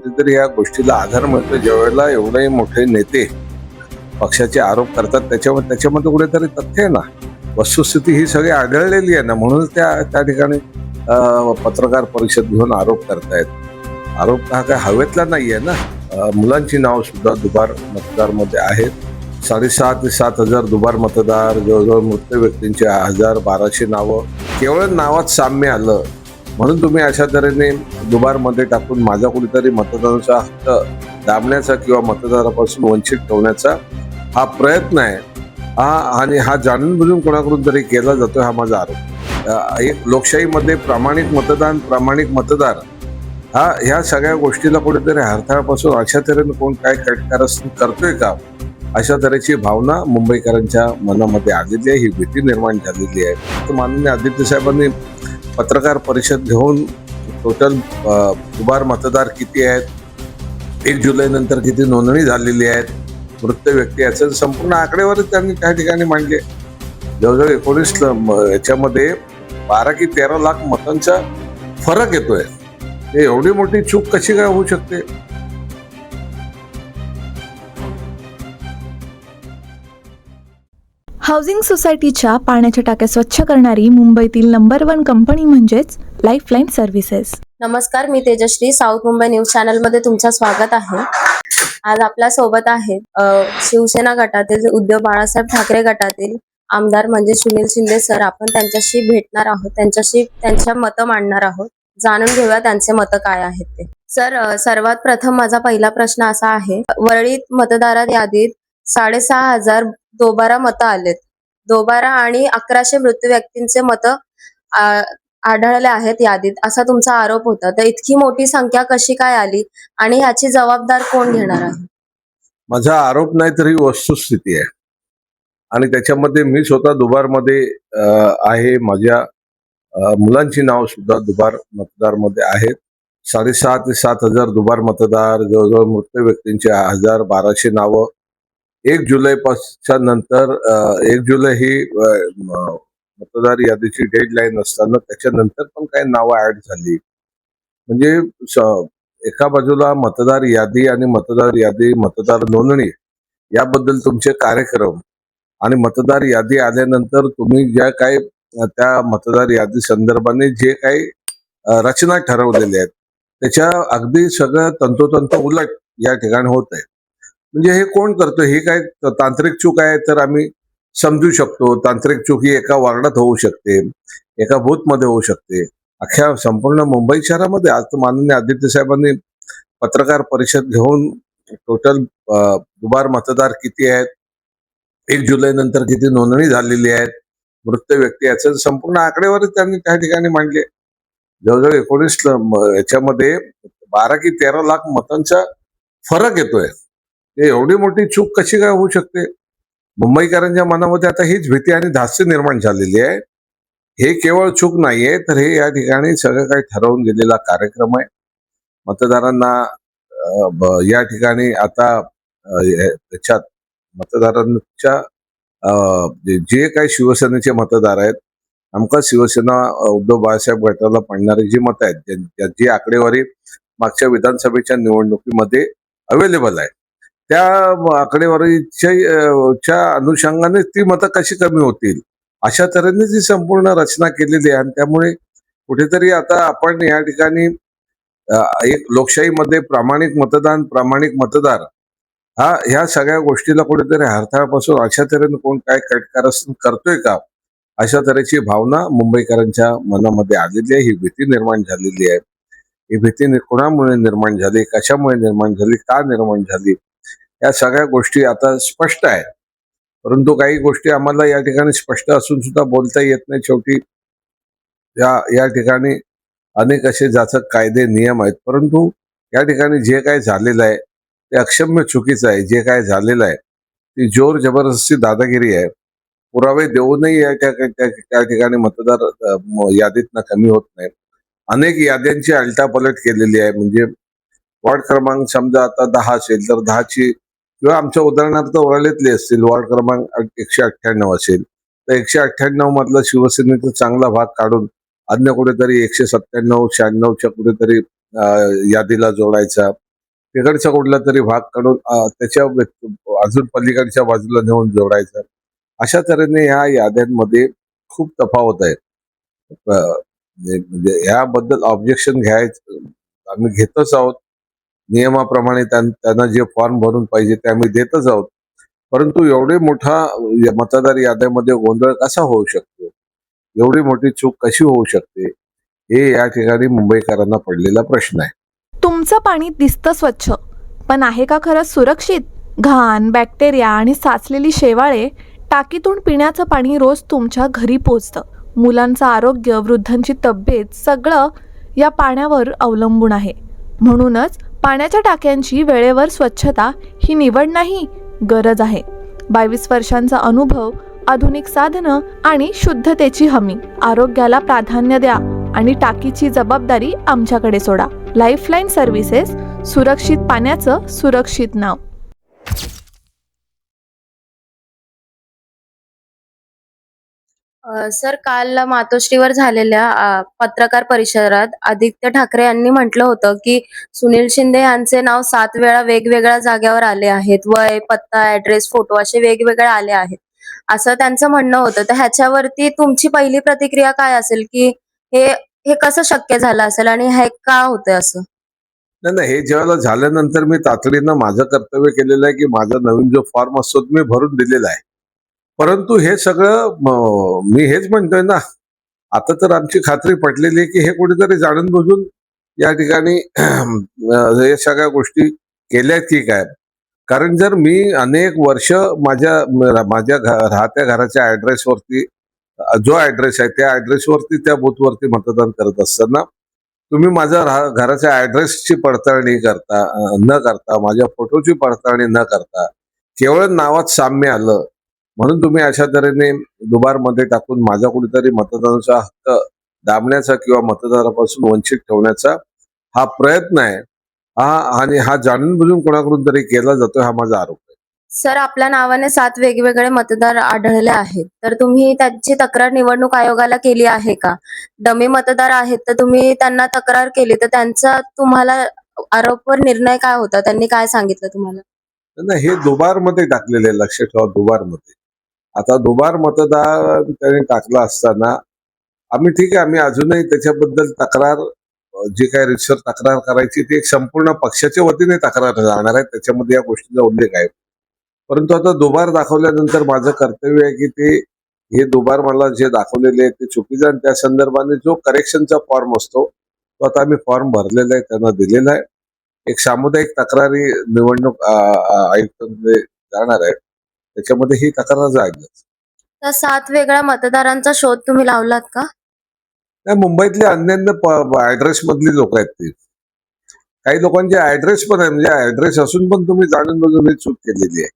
कुठेतरी या गोष्टीला आधार मिळतो ज्यावेळेला एवढे मोठे नेते पक्षाचे आरोप करतात त्याच्यामध्ये त्याच्यामध्ये कुठेतरी तथ्य आहे ना? वस्तुस्थिती ही सगळी आढळलेली आहे ना? म्हणून त्या त्या ठिकाणी पत्रकार परिषद घेऊन आरोप करतायत. आरोप हा काय हवेतला नाही आहे ना मुलांची नाव सुद्धा दुबार मतदारमध्ये आहेत. साडेसहा ते सात हजार दुबार मतदार जवळजवळ मृत व्यक्तींचे हजार बाराशे नावं. केवळ नावात साम्य आलं म्हणून तुम्ही अशा तऱ्हेने दुबारमध्ये टाकून माझा कुठेतरी मतदानाचा हक्क दाबण्याचा किंवा मतदारापासून वंचित ठेवण्याचा हा प्रयत्न आहे. हा आणि हा जाणून बुजून कोणाकडून तरी केला जातो हा माझा आरोप. एक लोकशाहीमध्ये प्रामाणिक मतदान प्रामाणिक मतदार हा ह्या सगळ्या गोष्टीला कुठेतरी हरताळपासून अशा तऱ्हेने कोण काय कटकारस्थान करतोय का? अशा तऱ्हेची भावना मुंबईकरांच्या मनामध्ये आलेली आहे ही भीती निर्माण झालेली आहे. तर माननीय आदित्य साहेबांनी पत्रकार परिषद घेऊन टोटल दुबार मतदार किती आहेत? एक जुलैनंतर किती नोंदणी झालेली आहेत? मृत व्यक्ती याचं संपूर्ण आकडेवारी त्यांनी त्या ठिकाणी मांडले जवळजवळ एकोणीस ल- म- याच्यामध्ये बारा की तेरा लाख मतांचा फरक येतोय. हे एवढी मोठी चूक कशी काय होऊ शकते? हाऊसिंग सोसायटीच्या पाण्याच्या टाक्या स्वच्छ करणारी मुंबईतील नंबर वन कंपनी म्हणजेच लाईफलाईन सर्व्हिसेस नमस्कार मी तेजश्री साऊथ मुंबई न्यूज चॅनलमध्ये तुमचं स्वागत आहे. आज आपल्यासोबत आहेत शिवसेना गटातील उद्धव बाळासाहेब ठाकरे गटातील आमदार म्हणजे सुनील शिंदे सर. आपण त्यांच्याशी भेटणार आहोत त्यांच्याशी त्यांच्या मतं मांडणार आहोत. जाणून घेऊया त्यांचे मतं काय आहेत ते. सर सर्वात प्रथम माझा पहिला प्रश्न असा आहे वरळीत मतदारात यादीत साडेसहा हजार दोबारा मतं आलेत. दोबारा आणि अकराशे मृत्यू व्यक्तींचे मतं आढळले आहेत यादीत. असा तुमचा आरोप होता. तर इतकी मोठी संख्या कशी काय आली आणि ह्याची जबाबदार कोण घेणार आहे? माझा आरोप नाही तर ही वस्तुस्थिती आहे. आणि त्याच्यामध्ये मी स्वतः दुबारमध्ये आहे. माझ्या मुलांची नाव सुद्धा दुबार मतदारमध्ये आहेत. साडेसहा ते सात हजार दुबार मतदार जवळजवळ मृत व्यक्तींचे हजार बाराशे नावं एक जुलै पासच्या नंतर एक जुलै ही मतदार यादीची डेडलाईन असताना त्याच्यानंतर पण काही नावं ऍड झाली. म्हणजे एका बाजूला मतदार यादी आणि मतदार यादी मतदार नोंदणी याबद्दल तुमचे कार्यक्रम आणि मतदार यादी आल्यानंतर तुम्ही ज्या काही त्या मतदार यादी संदर्भाने जे काही रचना ठरवलेल्या आहेत त्याच्या अगदी सगळं तंतोतंत उलट या ठिकाणी होत आहे. म्हणजे हे कोण करतं? ही काय तांत्रिक चूक आहे तर आम्ही समजू शकतो. तांत्रिक चूक ही एका वार्डात होऊ शकते एका बूथमध्ये होऊ शकते. अख्ख्या संपूर्ण मुंबई शहरामध्ये आज तर माननीय आदित्य साहेबांनी पत्रकार परिषद घेऊन टोटल दुबार मतदार किती आहेत? एक जुलै नंतर किती नोंदणी झालेली आहेत? मृत व्यक्ती याचं संपूर्ण आकडेवारी त्यांनी त्या ठिकाणी मांडले. जवळजवळ एकोणीस याच्यामध्ये बारा की तेरा लाख मतांचा फरक येतोय. एवढी मोठी चूक कशी काय होऊ शकते? मुंबईकरांच्या मनामध्ये आता हीच भीती आणि धास्य निर्माण झालेली आहे. हे केवळ चूक नाहीये तर हे या ठिकाणी सगळं काही ठरवून गेलेला कार्यक्रम आहे. मतदारांना या ठिकाणी आता त्याच्यात मतदारांच्या जे काही शिवसेनेचे मतदार आहेत आमका शिवसेना उद्धव बाळासाहेब गटाला पडणारी जी मतं आहेत जी आकडेवारी मागच्या विधानसभेच्या निवडणुकीमध्ये अवेलेबल आहे त्या आकडेवारीच्या च्या अनुषंगाने ती मतं कशी कमी होतील? अशा तऱ्हेने ती संपूर्ण रचना केलेली आहे आणि त्यामुळे कुठेतरी आता आपण या ठिकाणी एक लोकशाहीमध्ये प्रामाणिक मतदान प्रामाणिक मतदार हा ह्या सगळ्या गोष्टीला कुठेतरी हरताळपासून अशा तऱ्हेने कोण काय कटकारस्थान करतोय का? अशा तऱ्हेची भावना मुंबईकरांच्या मनामध्ये आलेली आहे. ही भीती निर्माण झालेली आहे. ही भीती कोणामुळे निर्माण झाली? कशामुळे निर्माण झाली? का निर्माण झाली? या सगळ्या गोष्टी आता स्पष्ट आहेत. परंतु काही गोष्टी आम्हाला या ठिकाणी स्पष्ट असून सुद्धा बोलता येत नाही. शेवटी या या ठिकाणी अनेक असे जाचक कायदे नियम आहेत. परंतु या ठिकाणी जे काय झालेलं आहे ते अक्षम्य चुकीचं आहे. जे काय झालेलं आहे ती जोर जबरदस्ती दादागिरी आहे. पुरावे देऊनही या त्या ठिकाणी मतदार यादीतनं कमी होत नाही अनेक याद्यांची अलटापलट केलेली आहे. म्हणजे वॉर्ड क्रमांक समजा आता दहा असेल तर दहाची किंवा आमच्या उदाहरणार्थ ओरळीतले असतील. वॉर्ड क्रमांक एकशे अठ्ठ्याण्णव असेल. तर एकशे अठ्ठ्याण्णव मधला शिवसेनेचा चांगला भाग काढून अन्य कुठेतरी एकशे सत्त्याण्णव शहाण्णवच्या कुठेतरी यादीला जोडायचा. तिकडचा कुठला तरी भाग काढून त्याच्या अजून पलीकडच्या बाजूला नेऊन जोडायचा. अशा तऱ्हेने ह्या याद्यांमध्ये खूप तफावत आहे म्हणजे म्हणजे याबद्दल ऑब्जेक्शन घ्यायचं आम्ही घेतच आहोत. नियमाप्रमाणे त्यांना जे फॉर्म भरून पाहिजे ते आम्ही देतच आहोत. परंतु एवढे मोठा मतदार याद्यामध्ये गोंधळ कसा होऊ शकतो? एवढी मोठी चूक कशी होऊ शकते? हे या ठिकाणी मुंबईकरांना पडलेला प्रश्न आहे. तुमचं पाणी दिसतं स्वच्छ पण आहे का खरंच सुरक्षित? घाण बॅक्टेरिया आणि साचलेली शेवाळे टाकीतून पिण्याचं पाणी रोज तुमच्या घरी पोचतं. मुलांचं आरोग्य वृद्धांची तब्येत सगळं या पाण्यावर अवलंबून आहे. म्हणूनच पाण्याच्या टाक्यांची वेळेवर स्वच्छता ही निवड नाही गरज आहे. बावीस वर्षांचा अनुभव आधुनिक साधनं आणि शुद्धतेची हमी. आरोग्याला प्राधान्य द्या आणि टाकीची जबाबदारी आमच्याकडे सोडा. लाईफलाईन सर्व्हिसेस सुरक्षित पाण्याचं सुरक्षित नाव. सर काल मातोश्रीवर झालेल्या पत्रकार परिषदात आदित्य ठाकरे यांनी म्हटलं होतं की सुनील शिंदे यांचे नाव सात वेळा वेगवेगळ्या जाग्यावर आले आहेत. वय पत्ता ऍड्रेस फोटो असे वेगवेगळे आले आहेत. असं त्यांचं म्हणणं होतं. तर ह्याच्यावरती तुमची पहिली प्रतिक्रिया काय असेल की हे हे कसं शक्य झालं असेल आणि हे का होतंय असं? नाही नाही हे जेव्हा झाल्यानंतर मी तातडीनं माझं कर्तव्य केलेलं आहे की माझा नवीन जो फॉर्म असतो मी भरून दिलेला आहे. परंतु हे सगळं मी हेच म्हणतोय ना आता तर आमची खात्री पटलेली आहे की हे कुठेतरी जाणून बुजून या ठिकाणी हे सगळ्या गोष्टी केल्या ठीक काय. कारण जर मी अनेक वर्ष माझ्या माझ्या राहत्या घराच्या ऍड्रेसवरती जो ऍड्रेस आहे त्या ऍड्रेसवरती त्या बूथवरती मतदान करत असताना तुम्ही माझ्या घराच्या ऍड्रेसची पडताळणी करता न करता माझ्या फोटोची पडताळणी न करता केवळ नावात साम्य आलं म्हणून तुम्ही अशा तऱ्हेने दुबारमध्ये टाकून माझा कुठेतरी मतदानाचा हक्क दाबण्याचा किंवा मतदारापासून वंचित ठेवण्याचा हा प्रयत्न आहे. हा आणि हा जाणून बुजून कोणाकडून तरी केला जातो हा माझा आरोप आहे. सर आपल्या नावाने सात वेगवेगळे मतदार आढळले आहेत. तर तुम्ही त्याची तक्रार निवडणूक आयोगाला केली आहे का? डमी मतदार आहेत तर तुम्ही त्यांना तक्रार केली तर त्यांचा तुम्हाला आरोपवर निर्णय काय होता? त्यांनी काय सांगितलं तुम्हाला? नाही हे दुबारमध्ये टाकलेले आहे, लक्ष ठेवा दुबारमध्ये. आता दुबार मतदार त्यांनी टाकला असताना आम्ही ठीक आहे आम्ही अजूनही त्याच्याबद्दल तक्रार जे काही रिक्सर तक्रार करायची ती एक संपूर्ण पक्षाच्या वतीने तक्रार जाणार आहे त्याच्यामध्ये या गोष्टीचा उल्लेख आहे. परंतु आता दुबार दाखवल्यानंतर माझं कर्तव्य आहे की ते हे दुबार मला जे दाखवलेले आहे ते चुकीचं आणि त्या संदर्भाने जो करेक्शनचा फॉर्म असतो तो आता आम्ही फॉर्म भरलेला आहे त्यांना दिलेला आहे. एक सामुदायिक तक्रारी निवडणूक आयुक्त आयुक्तांकडे जाणार आहे. त्याच्यामध्ये ही तक्रार जाईल तर सात वेगळ्या मतदारांचा शोध तुम्ही लावलात का? नाही मुंबईतले अन्यान्य ऍड्रेस मधली लोक आहेत ती. काही लोकांचे ऍड्रेस पण आहे म्हणजे ऍड्रेस असून पण तुम्ही जाणून बुजून ही चूक केलेली आहे.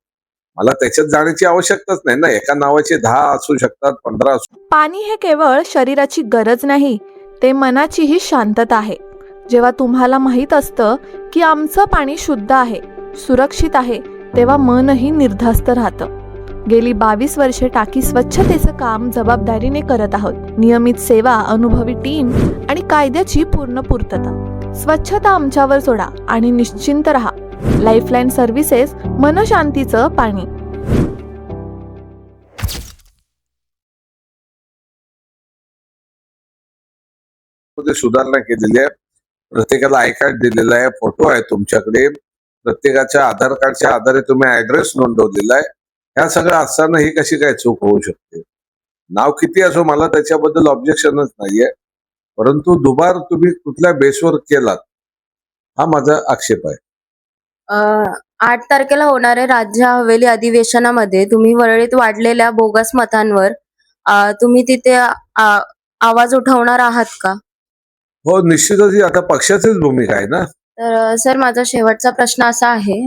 मला त्याच्यात जाण्याची आवश्यकताच नाही ना. एका नावाचे दहा असू शकतात पंधरा असू पाणी हे केवळ शरीराची गरज नाही ते मनाचीही शांतता आहे. जेव्हा तुम्हाला माहीत असतं की आमचं पाणी शुद्ध आहे सुरक्षित आहे तेव्हा मनही निर्धास्त राहतं. गेली बावीस वर्षे टाकी स्वच्छतेचं काम जबाबदारीने करत आहोत. नियमित सेवा अनुभवी टीम आणि कायद्याची पूर्ण पूर्तता. स्वच्छता आमच्यावर सोडा आणि निश्चिंत राहा. लाईफलाईन सर्व्हिसेस मनशांतीचं पाणी. सुधारणा केलेली आहे. प्रत्येकाला आय कार्ड दिलेलं आहे फोटो आहे तुमच्याकडे. प्रत्येकाच्या आधार कार्डच्या आधारे तुम्ही ऍड्रेस नोंदवलेला आहे. ह्या सगळं असताना ही कशी काय चूक होऊ शकते? नाव किती असो मला त्याच्याबद्दल ऑब्जेक्शनच नाहीये. परंतु दुबार तुम्ही कुठल्या बेसवर केलात हा माझा आक्षेप आहे. आठ तारखेला होणाऱ्या राज्य हवेली अधिवेशनामध्ये. तुम्ही वरळीत वाढलेल्या बोगस मतांवर अ, तुम्ही तिथे आ- आवाज उठवणार आहात का? हो निश्चितच ही आता पक्षाचीच भूमिका आहे ना? तर सर माझा शेवटचा प्रश्न असा आहे.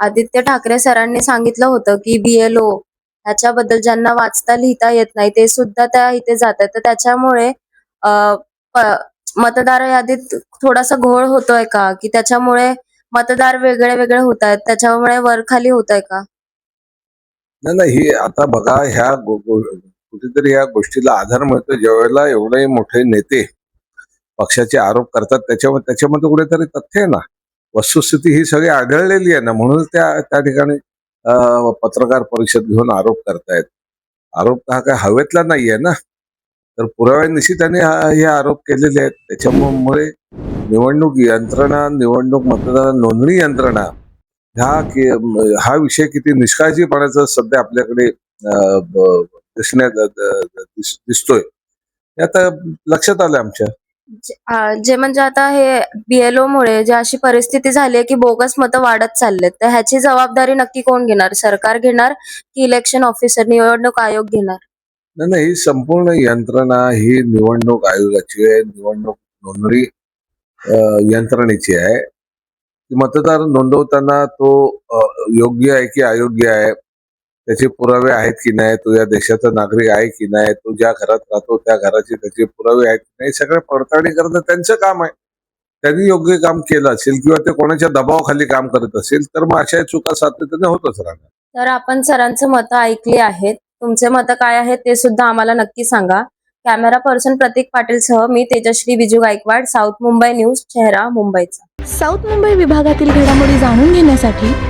आदित्य ठाकरे सरांनी सांगितलं होतं की बीएलओ ह्याच्याबद्दल ज्यांना वाचता लिहिता येत नाही ते सुद्धा त्या इथे जातात तर त्याच्यामुळे मतदार यादीत थोडासा घोळ होतोय का? की त्याच्यामुळे मतदार वेगळे वेगळे होत आहेत त्याच्यामुळे वरखाली होत आहे का? नाही नाही आता बघा ह्या कुठेतरी या गोष्टीला आधार मिळतो ज्यावेळेला एवढे मोठे नेते पक्षाचे आरोप करतात त्याच्यामध्ये त्याच्यामध्ये कुठेतरी तथ्य आहे ना? वस्तुस्थिती ही सगळी आढळलेली आहे ना म्हणून त्या त्या ठिकाणी पत्रकार परिषद घेऊन आरोप करतायत. आरोप हा काय हवेतला नाहीये ना? तर पुराव्यानिशी त्यांनी हे आरोप केलेले आहेत. त्याच्यामुळे निवडणूक यंत्रणा निवडणूक मतदार नोंदणी यंत्रणा ह्या कि- हा विषय किती निष्काळजीपणाचा सध्या आपल्याकडे दिसण्यात दिसतोय. हे आता लक्षात आलं आमच्या. जे- म्हणजे आता हे बीएलओ मुळे जे अशी परिस्थिती झाली आहे की बोगस मतं वाढत चाललेत तर ह्याची जबाबदारी नक्की कोण घेणार? सरकार घेणार की इलेक्शन ऑफिसर निवडणूक आयोग घेणार? नाही नाही ही संपूर्ण यंत्रणा ही निवडणूक आयोगाची आहे निवडणूक नोंदणी यंत्रणेची आहे. मतदार नोंदवताना तो योग्य आहे की अयोग्य आहे? त्याचे पुरावे आहेत की नाही तो या देशाचा नागरिक आहे की नाही तो ज्या घरात राहतो त्या घराचे त्याचे पुरावे आहेत की नाही सगळं पडताळणी करणं त्यांचं काम आहे. त्यांनी योग्य काम केलं असेल किंवा ते कोणाच्या दबावाखाली काम करत असेल तर मग अशा चुका सातत्याने होतच राहणार. तर आपण सरांचं मतं ऐकली आहेत. तुमचे मतं काय आहेत ते सुद्धा आम्हाला नक्की सांगा. कॅमेरा पर्सन प्रतीक पाटील सह मी तेजश्री विजू गायकवाड साऊथ मुंबई न्यूज चेहरा मुंबईचा. साऊथ मुंबई विभागातील घडामोडी जाणून घेण्यासाठी